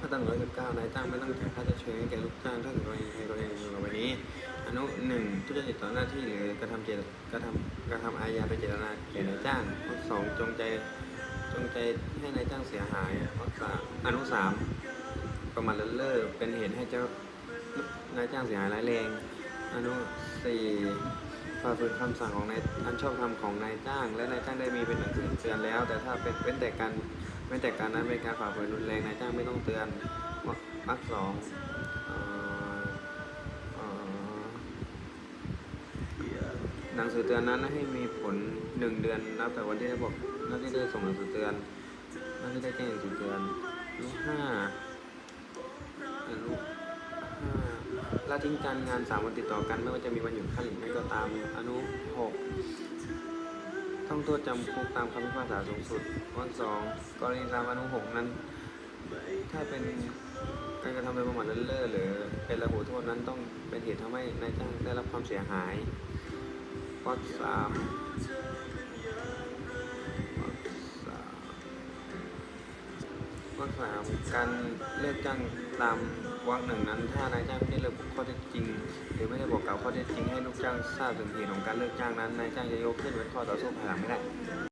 มาตั้งรา119นายจ้างไม่ต้องจ่ายค่าชดเชยให้แก่ลูกจ้างถ้าเกิดกรณีในกรณีต่อไปนี้ อนุหนึ่งทุจริตต่อหน้าที่หรือกระทำเจตกระทำกระทำอาญาโดยเจตนาแก่นายจ้างข้อสองจงใจจงใจให้นายจ้างเสียหายข้อสามอนุสามประมาทเลินเล่อเป็นเหตุให้เจ้านายจ้างเสียหายร้ายแรง อนุสี่ฝ่าฝืนคำสั่งของนายอันชอบธรรมของนายจ้าง และนายจ้างได้มีเป็นหนังสือเตือนแล้ว แต่ถ้าเป็นเว้นแต่การ เว้แต่การนั้นเป็นการฝ่าฝืนรุนแรงนายจ้างไม่ต้องเตือนวรรควรรคสองหนังสือเตือนนั้นให้มีผลหนึ่งเดือนนับแต่วันที่ได้บอกนับที่ได้ส่งหนังสือเตือนนับที่ได้แจ้งหนังสือเตือนอนุห้าอนุห้าละทิ้งการงานสามวันติดต่อกันไม่ว่าจะมีวันหยุดขั้นหรือไม่ก็ตามอนุหก ต้องโทษจำคุกตามคำพิพากษาสูงสุดข้อสองกรณีตามอนุหกนั้น ถ้าเป็นการกระทำโดยประมาทเลินเล่อหรือเป็นระหูโทษนั้นต้องเป็นเหตุทำให้นายจ้างได้รับความเสียหายข้อสาม ข้อสามการเลิกจ้างตามวรรคหนึ่งนั้น ถ้านายจ้างไม่ได้ระบุข้อเท็จจริง หรือไม่ได้บอกกล่าวข้อเท็จจริงให้ลูกจ้างทราบถึงเหตุของการเลิกจ้างนั้นนายจ้างจะยกขึ้นเป็นข้อต่อสู้ภายหลังไม่ได้